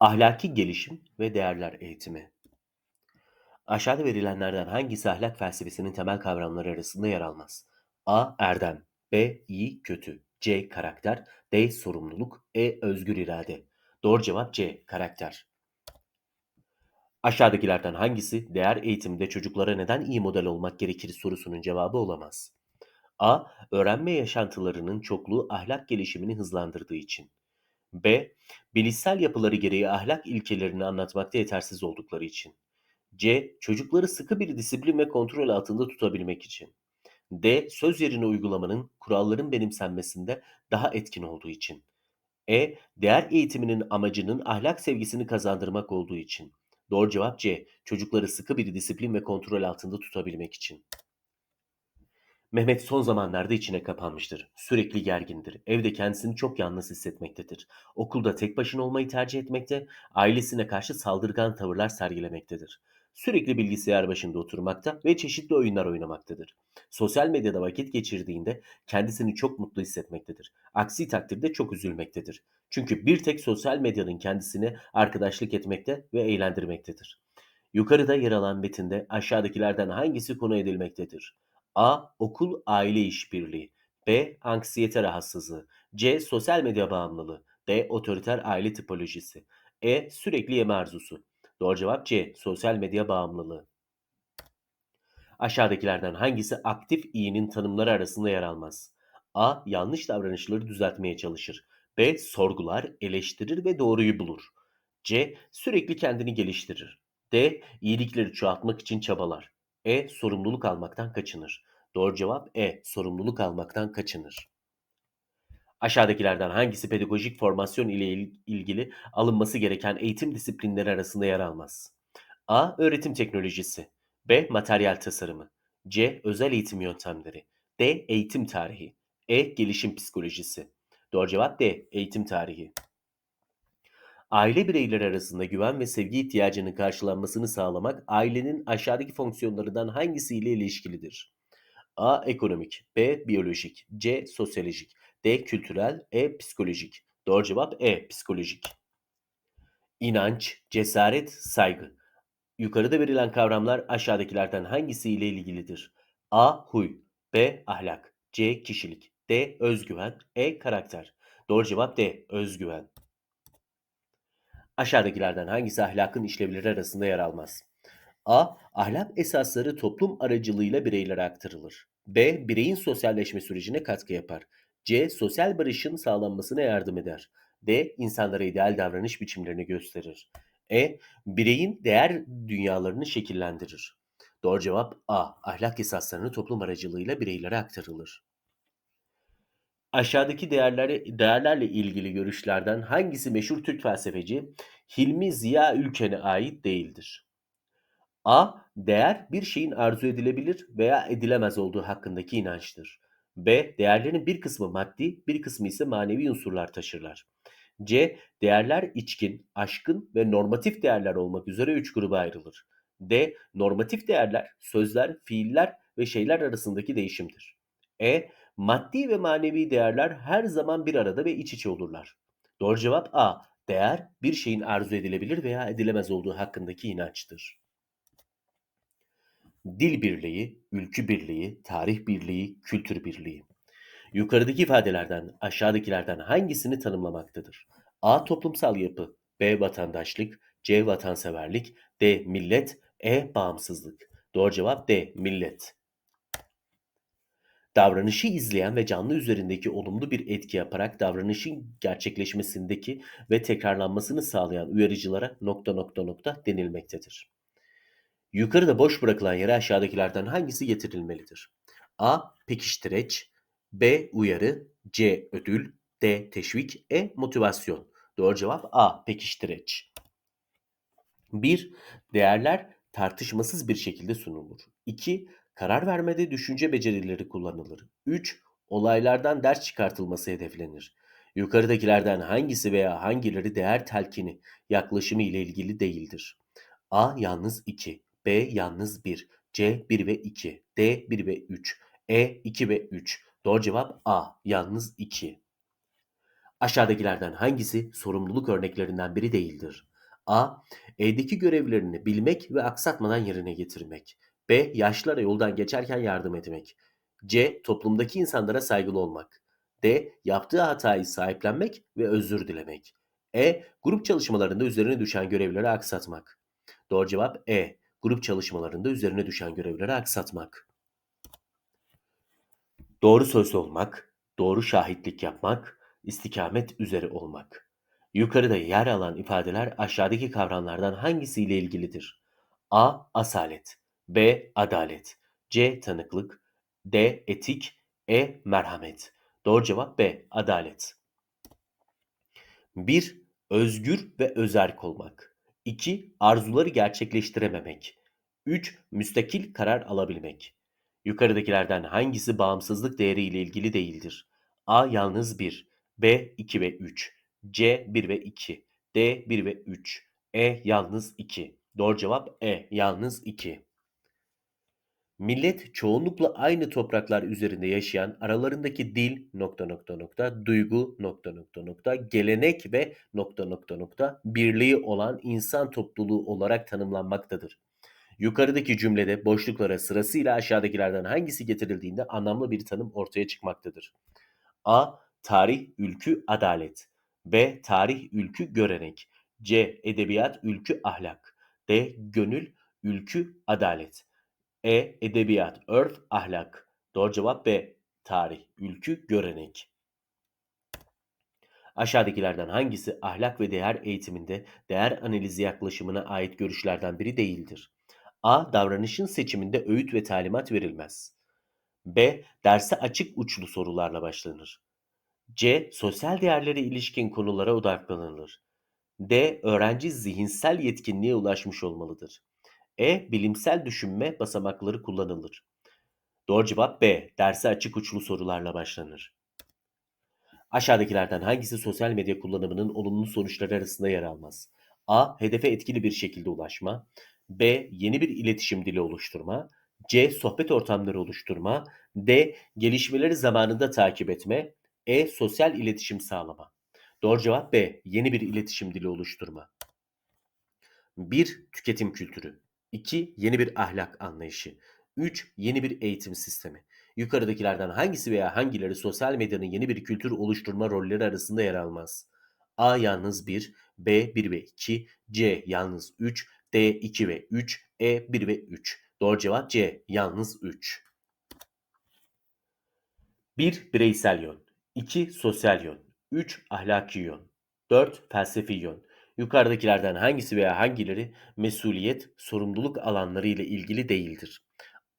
Ahlaki gelişim ve değerler eğitimi. Aşağıda verilenlerden hangisi ahlak felsefesinin temel kavramları arasında yer almaz? A. Erdem B. iyi, kötü C. Karakter D. Sorumluluk E. Özgür irade Doğru cevap C. Karakter. Aşağıdakilerden hangisi değer eğitiminde çocuklara neden iyi model olmak gerekir sorusunun cevabı olamaz? A. Öğrenme yaşantılarının çokluğu ahlak gelişimini hızlandırdığı için. B. Bilişsel yapıları gereği ahlak ilkelerini anlatmakta yetersiz oldukları için. C. Çocukları sıkı bir disiplin ve kontrol altında tutabilmek için. D. Söz yerine uygulamanın kuralların benimsenmesinde daha etkin olduğu için. E. Değer eğitiminin amacının ahlak sevgisini kazandırmak olduğu için. Doğru cevap C. Çocukları sıkı bir disiplin ve kontrol altında tutabilmek için. Mehmet son zamanlarda içine kapanmıştır. Sürekli gergindir. Evde kendisini çok yalnız hissetmektedir. Okulda tek başına olmayı tercih etmekte, ailesine karşı saldırgan tavırlar sergilemektedir. Sürekli bilgisayar başında oturmakta ve çeşitli oyunlar oynamaktadır. Sosyal medyada vakit geçirdiğinde kendisini çok mutlu hissetmektedir. Aksi takdirde çok üzülmektedir. Çünkü bir tek sosyal medyanın kendisine arkadaşlık etmekte ve eğlendirmektedir. Yukarıda yer alan metinde aşağıdakilerden hangisi konu edilmektedir? A. Okul aile işbirliği. B. Anksiyete rahatsızlığı. C. Sosyal medya bağımlılığı. D. Otoriter aile tipolojisi. E. Sürekli yeme arzusu. Doğru cevap C. Sosyal medya bağımlılığı. Aşağıdakilerden hangisi aktif iyinin tanımları arasında yer almaz? A. Yanlış davranışları düzeltmeye çalışır. B. Sorgular, eleştirir ve doğruyu bulur. C. Sürekli kendini geliştirir. D. İyilikleri çoğaltmak için çabalar. E. Sorumluluk almaktan kaçınır. Doğru cevap E. Sorumluluk almaktan kaçınır. Aşağıdakilerden hangisi pedagojik formasyon ile ilgili alınması gereken eğitim disiplinleri arasında yer almaz? A. Öğretim teknolojisi B. Materyal tasarımı C. Özel eğitim yöntemleri D. Eğitim tarihi E. Gelişim psikolojisi Doğru cevap D. Eğitim tarihi. Aile bireyleri arasında güven ve sevgi ihtiyacının karşılanmasını sağlamak ailenin aşağıdaki fonksiyonlarından hangisiyle ilişkilidir? A. Ekonomik B. Biyolojik C. Sosyolojik D. Kültürel E. Psikolojik Doğru cevap E. Psikolojik. İnanç, cesaret, saygı. Yukarıda verilen kavramlar aşağıdakilerden hangisiyle ilgilidir? A. Huy B. Ahlak C. Kişilik D. Özgüven E. Karakter Doğru cevap D. Özgüven. Aşağıdakilerden hangisi ahlakın işlevleri arasında yer almaz? A. Ahlak esasları toplum aracılığıyla bireylere aktarılır. B. Bireyin sosyalleşme sürecine katkı yapar. C. Sosyal barışın sağlanmasına yardım eder. D. İnsanlara ideal davranış biçimlerini gösterir. E. Bireyin değer dünyalarını şekillendirir. Doğru cevap A. Ahlak esaslarını toplum aracılığıyla bireylere aktarılır. Aşağıdaki değerleri, değerlerle ilgili görüşlerden hangisi meşhur Türk felsefeci Hilmi Ziya Ülken'e ait değildir? A. Değer bir şeyin arzu edilebilir veya edilemez olduğu hakkındaki inançtır. B. Değerlerin bir kısmı maddi, bir kısmı ise manevi unsurlar taşırlar. C. Değerler içkin, aşkın ve normatif değerler olmak üzere üç gruba ayrılır. D. Normatif değerler, sözler, fiiller ve şeyler arasındaki değişimdir. E. Maddi ve manevi değerler her zaman bir arada ve iç içe olurlar. Doğru cevap A. Değer bir şeyin arzu edilebilir veya edilemez olduğu hakkındaki inançtır. Dil birliği, ülkü birliği, tarih birliği, kültür birliği. Yukarıdaki ifadelerden aşağıdakilerden hangisini tanımlamaktadır? A. Toplumsal yapı B. Vatandaşlık C. Vatanseverlik D. Millet E. Bağımsızlık Doğru cevap D. Millet. Davranışı izleyen ve canlı üzerindeki olumlu bir etki yaparak davranışın gerçekleşmesindeki ve tekrarlanmasını sağlayan uyarıcılara nokta nokta nokta denilmektedir. Yukarıda boş bırakılan yere aşağıdakilerden hangisi getirilmelidir? A. Pekiştireç B. Uyarı C. Ödül D. Teşvik E. Motivasyon Doğru cevap A. Pekiştireç. 1. Değerler tartışmasız bir şekilde sunulur. 2. Karar vermede düşünce becerileri kullanılır. 3. Olaylardan ders çıkartılması hedeflenir. Yukarıdakilerden hangisi veya hangileri değer telkini yaklaşımı ile ilgili değildir? A yalnız 2, B yalnız 1, C 1 ve 2, D 1 ve 3, E 2 ve 3. Doğru cevap A yalnız 2. Aşağıdakilerden hangisi sorumluluk örneklerinden biri değildir? A. Evdeki görevlerini bilmek ve aksatmadan yerine getirmek. B. Yaşlılara yoldan geçerken yardım etmek. C. Toplumdaki insanlara saygılı olmak. D. Yaptığı hatayı sahiplenmek ve özür dilemek. E. Grup çalışmalarında üzerine düşen görevleri aksatmak. Doğru cevap E. Grup çalışmalarında üzerine düşen görevleri aksatmak. Doğru söz olmak, doğru şahitlik yapmak, istikamet üzere olmak. Yukarıda yer alan ifadeler aşağıdaki kavramlardan hangisiyle ilgilidir? A. Asalet B. Adalet C. Tanıklık D. Etik E. Merhamet Doğru cevap B. Adalet 1. Özgür ve özerk olmak 2. Arzuları gerçekleştirememek 3. Müstakil karar alabilmek Yukarıdakilerden hangisi bağımsızlık değeri ile ilgili değildir? A. Yalnız 1 B. 2 ve 3 C. 1 ve 2 D. 1 ve 3 E. Yalnız 2 Doğru cevap E. Yalnız 2 Millet çoğunlukla aynı topraklar üzerinde yaşayan aralarındaki dil nokta nokta nokta duygu nokta nokta nokta gelenek ve nokta nokta nokta birliği olan insan topluluğu olarak tanımlanmaktadır. Yukarıdaki cümlede boşluklara sırasıyla aşağıdakilerden hangisi getirildiğinde anlamlı bir tanım ortaya çıkmaktadır. A. Tarih, ülkü, adalet. B. Tarih, ülkü, görenek. C. Edebiyat, ülkü, ahlak. D. Gönül, ülkü, adalet. E. Edebiyat, örf, ahlak. Doğru cevap B. Tarih, ülkü, görenek. Aşağıdakilerden hangisi ahlak ve değer eğitiminde değer analizi yaklaşımına ait görüşlerden biri değildir? A. Davranışın seçiminde öğüt ve talimat verilmez. B. Derse açık uçlu sorularla başlanır. C. Sosyal değerlere ilişkin konulara odaklanılır. D. Öğrenci zihinsel yetkinliğe ulaşmış olmalıdır. E. Bilimsel düşünme basamakları kullanılır. Doğru cevap B. Derse açık uçlu sorularla başlanır. Aşağıdakilerden hangisi sosyal medya kullanımının olumlu sonuçları arasında yer almaz? A. Hedefe etkili bir şekilde ulaşma. B. Yeni bir iletişim dili oluşturma. C. Sohbet ortamları oluşturma. D. Gelişmeleri zamanında takip etme. E. Sosyal iletişim sağlama. Doğru cevap B. Yeni bir iletişim dili oluşturma. 1. Tüketim kültürü. 2. Yeni bir ahlak anlayışı. 3. Yeni bir eğitim sistemi. Yukarıdakilerden hangisi veya hangileri sosyal medyanın yeni bir kültür oluşturma rolleri arasında yer almaz? A yalnız 1, B 1 ve 2, C yalnız 3, D 2 ve 3, E 1 ve 3. Doğru cevap C yalnız 3. 1. Bireysel yön 2. Sosyal yön 3. Ahlaki yön 4. Felsefi yön Yukarıdakilerden hangisi veya hangileri mesuliyet, sorumluluk alanları ile ilgili değildir?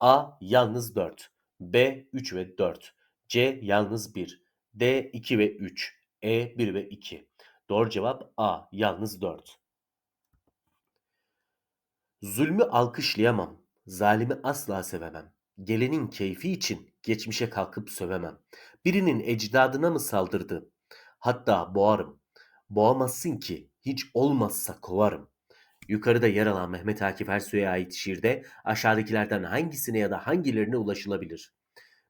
A. Yalnız 4 B. 3 ve 4 C. Yalnız 1 D. 2 ve 3 E. 1 ve 2 Doğru cevap A. Yalnız 4 Zulmü alkışlayamam, zalimi asla sevemem. Gelenin keyfi için geçmişe kalkıp sövemem. Birinin ecdadına mı saldırdı? Hatta boğarım. Boğamazsın ki, hiç olmazsa kovarım. Yukarıda yer alan Mehmet Akif Ersoy'a ait şiirde aşağıdakilerden hangisine ya da hangilerine ulaşılabilir?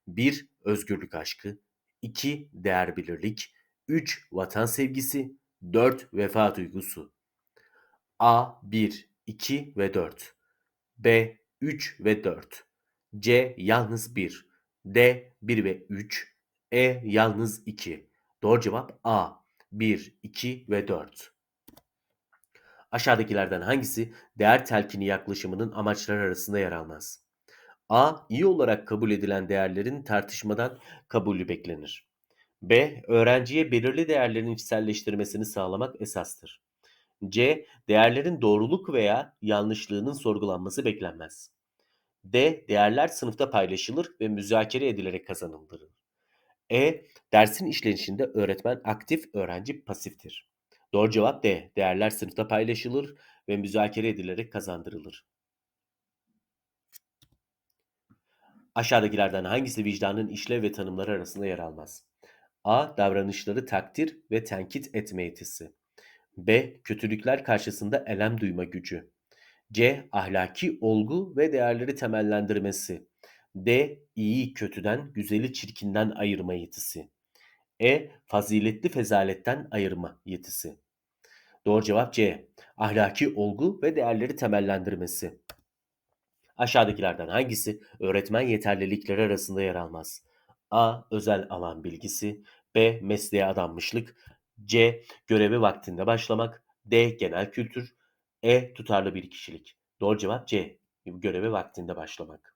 1. Özgürlük aşkı 2. Değer bilirlik 3. Vatan sevgisi 4. Vefa duygusu A. 1, 2 ve 4 B. 3 ve 4 C. Yalnız 1 D. 1 ve 3 E. Yalnız 2 Doğru cevap A. 1, 2 ve 4 Aşağıdakilerden hangisi değer telkini yaklaşımının amaçları arasında yer almaz? A. İyi olarak kabul edilen değerlerin tartışmadan kabulü beklenir. B. Öğrenciye belirli değerlerin içselleştirmesini sağlamak esastır. C. Değerlerin doğruluk veya yanlışlığının sorgulanması beklenmez. D. Değerler sınıfta paylaşılır ve müzakere edilerek kazanılır. E. Dersin işlenişinde öğretmen aktif, öğrenci pasiftir. Doğru cevap D. Değerler sınıfta paylaşılır ve müzakere edilerek kazandırılır. Aşağıdakilerden hangisi vicdanın işlev ve tanımları arasında yer almaz? A. Davranışları takdir ve tenkit etme yetisi. B. Kötülükler karşısında elem duyma gücü. C. Ahlaki olgu ve değerleri temellendirmesi. D. İyiyi kötüden, güzeli çirkinden ayırma yetisi. E. Faziletli fezaletten ayırma yetisi. Doğru cevap C. Ahlaki olgu ve değerleri temellendirmesi. Aşağıdakilerden hangisi öğretmen yeterlilikleri arasında yer almaz? A. Özel alan bilgisi. B. Mesleğe adanmışlık. C. Görevi vaktinde başlamak. D. Genel kültür. E. Tutarlı bir kişilik. Doğru cevap C. Görevi vaktinde başlamak.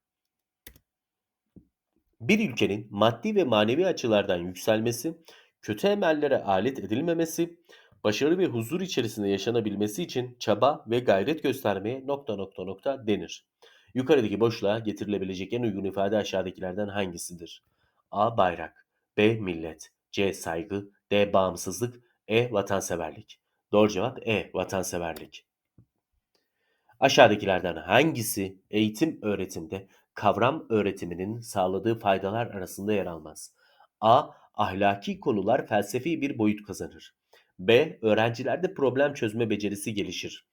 Bir ülkenin maddi ve manevi açılardan yükselmesi, kötü emellere alet edilmemesi, başarı ve huzur içerisinde yaşanabilmesi için çaba ve gayret göstermeye nokta nokta nokta denir. Yukarıdaki boşluğa getirilebilecek en uygun ifade aşağıdakilerden hangisidir? A. Bayrak B. Millet C. Saygı D. Bağımsızlık E. Vatanseverlik Doğru cevap E. Vatanseverlik. Aşağıdakilerden hangisi eğitim öğretimde kavram öğretiminin sağladığı faydalar arasında yer almaz? A. Ahlaki konular felsefi bir boyut kazanır. B. Öğrencilerde problem çözme becerisi gelişir.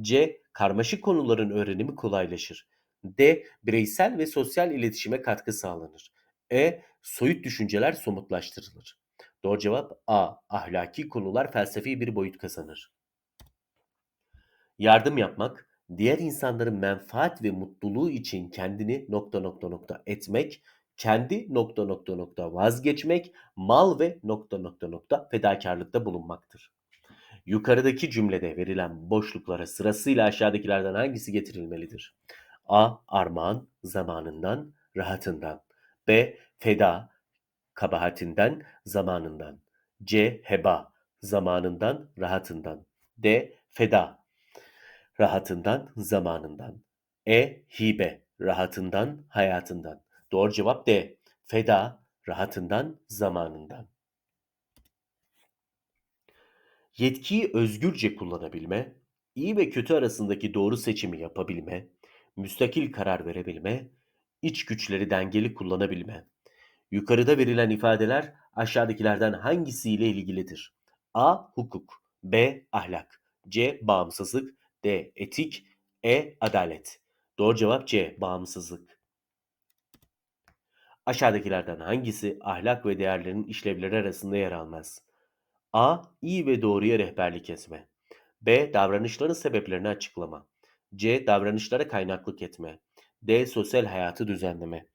C. Karmaşık konuların öğrenimi kolaylaşır. D. Bireysel ve sosyal iletişime katkı sağlanır. E. Soyut düşünceler somutlaştırılır. Doğru cevap A. Ahlaki konular felsefi bir boyut kazanır. Yardım yapmak, diğer insanların menfaat ve mutluluğu için kendini nokta nokta nokta etmek, kendi nokta nokta nokta vazgeçmek, mal ve nokta nokta nokta fedakarlıkta bulunmaktır. Yukarıdaki cümlede verilen boşluklara sırasıyla aşağıdakilerden hangisi getirilmelidir? A. Armağan, zamanından, rahatından. B. Feda, kabahatinden, zamanından. C. Heba, zamanından, rahatından. D. Feda, rahatından, zamanından. E. Hibe, rahatından, hayatından. Doğru cevap D. Feda, rahatından, zamanından. Yetkiyi özgürce kullanabilme, iyi ve kötü arasındaki doğru seçimi yapabilme, müstakil karar verebilme, iç güçleri dengeli kullanabilme. Yukarıda verilen ifadeler aşağıdakilerden hangisiyle ilgilidir? A. Hukuk B. Ahlak C. Bağımsızlık D. Etik E. Adalet Doğru cevap C. Bağımsızlık. Aşağıdakilerden hangisi ahlak ve değerlerin işlevleri arasında yer almaz? A. İyi ve doğruya rehberlik etme. B. Davranışların sebeplerini açıklama. C. Davranışlara kaynaklık etme. D. Sosyal hayatı düzenleme.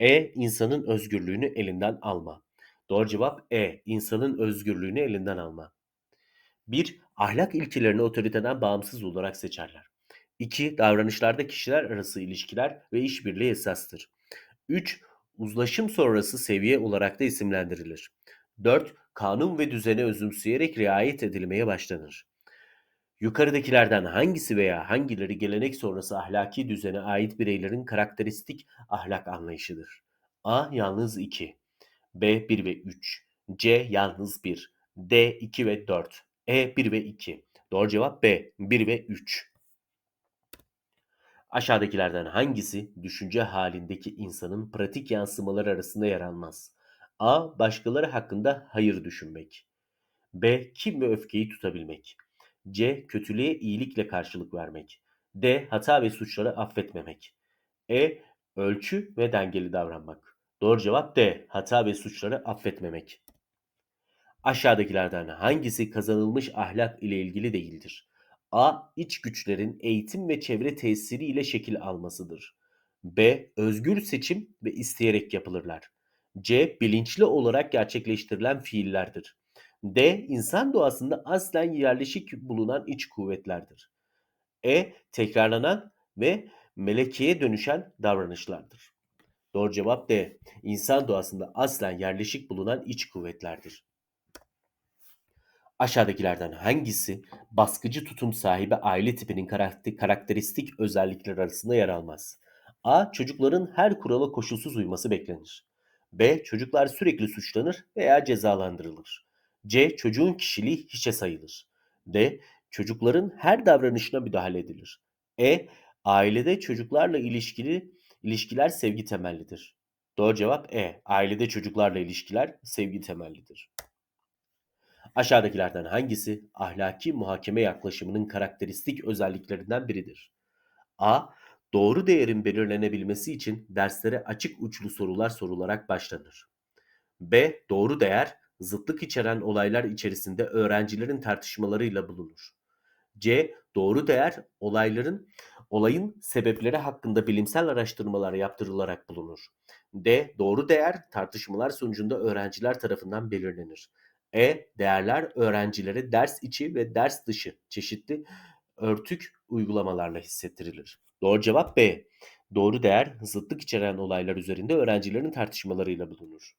E. İnsanın özgürlüğünü elinden alma. Doğru cevap E. İnsanın özgürlüğünü elinden alma. 1. Ahlak ilkelerini otoriteden bağımsız olarak seçerler. 2. Davranışlarda kişiler arası ilişkiler ve işbirliği esastır. 3. Uzlaşım sonrası seviye olarak da isimlendirilir. 4. Kanun ve düzene özümseyerek riayet edilmeye başlanır. Yukarıdakilerden hangisi veya hangileri gelenek sonrası ahlaki düzene ait bireylerin karakteristik ahlak anlayışıdır? A. Yalnız 2 B. 1 ve 3 C. Yalnız 1 D. 2 ve 4 E. 1 ve 2 Doğru cevap B. 1 ve 3 Aşağıdakilerden hangisi düşünce halindeki insanın pratik yansımaları arasında yer almaz? A. Başkaları hakkında hayır düşünmek. B. Kim ve öfkeyi tutabilmek. C. Kötülüğe iyilikle karşılık vermek. D. Hata ve suçları affetmemek. E. Ölçü ve dengeli davranmak. Doğru cevap D. Hata ve suçları affetmemek. Aşağıdakilerden hangisi kazanılmış ahlak ile ilgili değildir? A. İç güçlerin eğitim ve çevre tesiri ile şekil almasıdır. B. Özgür seçim ve isteyerek yapılırlar. C. Bilinçli olarak gerçekleştirilen fiillerdir. D. İnsan doğasında aslen yerleşik bulunan iç kuvvetlerdir. E. Tekrarlanan ve melekeye dönüşen davranışlardır. Doğru cevap D. İnsan doğasında aslen yerleşik bulunan iç kuvvetlerdir. Aşağıdakilerden hangisi baskıcı tutum sahibi aile tipinin karakteristik özellikler arasında yer almaz? A. Çocukların her kurala koşulsuz uyması beklenir. B. Çocuklar sürekli suçlanır veya cezalandırılır. C. Çocuğun kişiliği hiçe sayılır. D. Çocukların her davranışına müdahale edilir. E. Ailede çocuklarla ilişkili ilişkiler sevgi temellidir. Doğru cevap E. Ailede çocuklarla ilişkiler sevgi temellidir. Aşağıdakilerden hangisi ahlaki muhakeme yaklaşımının karakteristik özelliklerinden biridir? A. Doğru değerin belirlenebilmesi için derslere açık uçlu sorular sorularak başlanır. B. Doğru değer, zıtlık içeren olaylar içerisinde öğrencilerin tartışmalarıyla bulunur. C. Doğru değer, olayların olayın sebepleri hakkında bilimsel araştırmalar yaptırılarak bulunur. D. Doğru değer, tartışmalar sonucunda öğrenciler tarafından belirlenir. E. Değerler öğrencilere ders içi ve ders dışı çeşitli örtük uygulamalarla hissettirilir. Doğru cevap B. Doğru değer, zıtlık içeren olaylar üzerinde öğrencilerin tartışmalarıyla bulunur.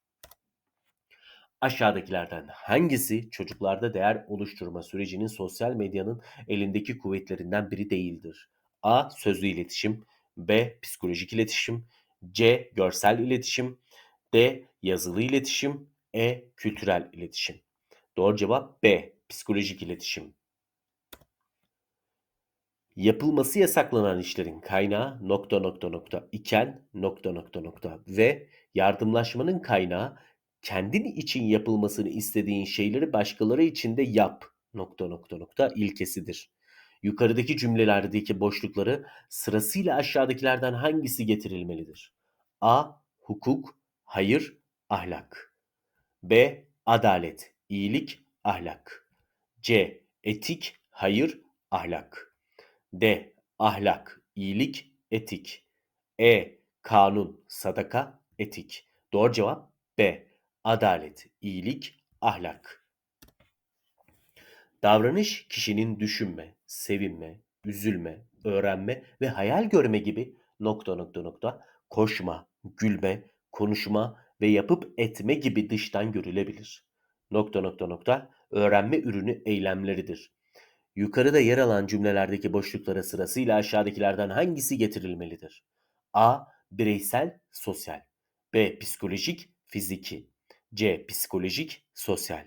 Aşağıdakilerden hangisi çocuklarda değer oluşturma sürecinin sosyal medyanın elindeki kuvvetlerinden biri değildir? A. Sözlü iletişim B. Psikolojik iletişim C. Görsel iletişim D. Yazılı iletişim E. Kültürel iletişim Doğru cevap B. Psikolojik iletişim. Yapılması yasaklanan işlerin kaynağı nokta nokta nokta iken nokta nokta nokta ve yardımlaşmanın kaynağı kendin için yapılmasını istediğin şeyleri başkaları için de yap nokta nokta nokta ilkesidir. Yukarıdaki cümlelerdeki boşlukları sırasıyla aşağıdakilerden hangisi getirilmelidir? A. Hukuk, hayır, ahlak. B. Adalet, iyilik, ahlak. C. Etik, hayır, ahlak. D. Ahlak, iyilik, etik. E. Kanun, sadaka, etik. Doğru cevap B. Adalet, iyilik, ahlak. Davranış kişinin düşünme, sevinme, üzülme, öğrenme ve hayal görme gibi nokta nokta nokta koşma, gülme, konuşma ve yapıp etme gibi dıştan görülebilir. Nokta nokta nokta öğrenme ürünü eylemleridir. Yukarıda yer alan cümlelerdeki boşluklara sırasıyla aşağıdakilerden hangisi getirilmelidir? A. Bireysel, sosyal. B. Psikolojik, fiziki. C. Psikolojik, sosyal.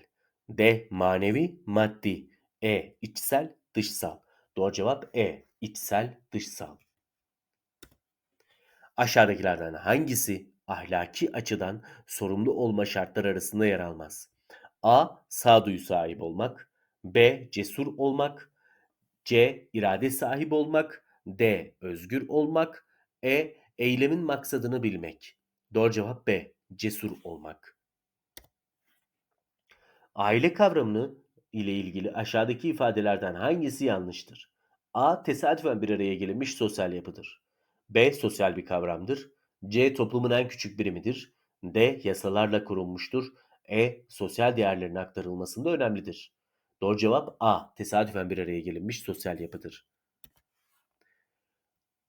D. Manevi, maddi. E. içsel, dışsal. Doğru cevap E. içsel, dışsal. Aşağıdakilerden hangisi ahlaki açıdan sorumlu olma şartları arasında yer almaz? A. Sağduyu sahibi olmak. B. Cesur olmak. C. irade sahibi olmak. D. Özgür olmak. E. Eylemin maksadını bilmek. Doğru cevap B. Cesur olmak. Aile kavramını ile ilgili aşağıdaki ifadelerden hangisi yanlıştır? A. Tesadüfen bir araya gelinmiş sosyal yapıdır. B. Sosyal bir kavramdır. C. Toplumun en küçük birimidir. D. Yasalarla korunmuştur. E. Sosyal değerlerin aktarılmasında önemlidir. Doğru cevap A. Tesadüfen bir araya gelinmiş sosyal yapıdır.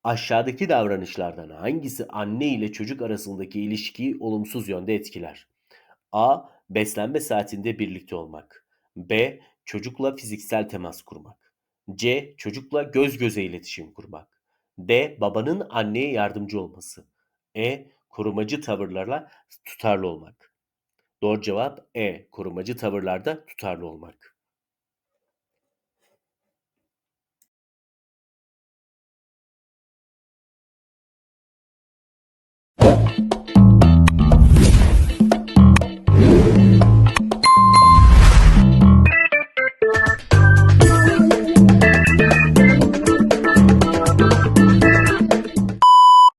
Aşağıdaki davranışlardan hangisi anne ile çocuk arasındaki ilişkiyi olumsuz yönde etkiler? A. Beslenme saatinde birlikte olmak. B. Çocukla fiziksel temas kurmak. C. Çocukla göz göze iletişim kurmak. D. Babanın anneye yardımcı olması. E. Korumacı tavırlarla tutarlı olmak. Doğru cevap E. Korumacı tavırlarda tutarlı olmak.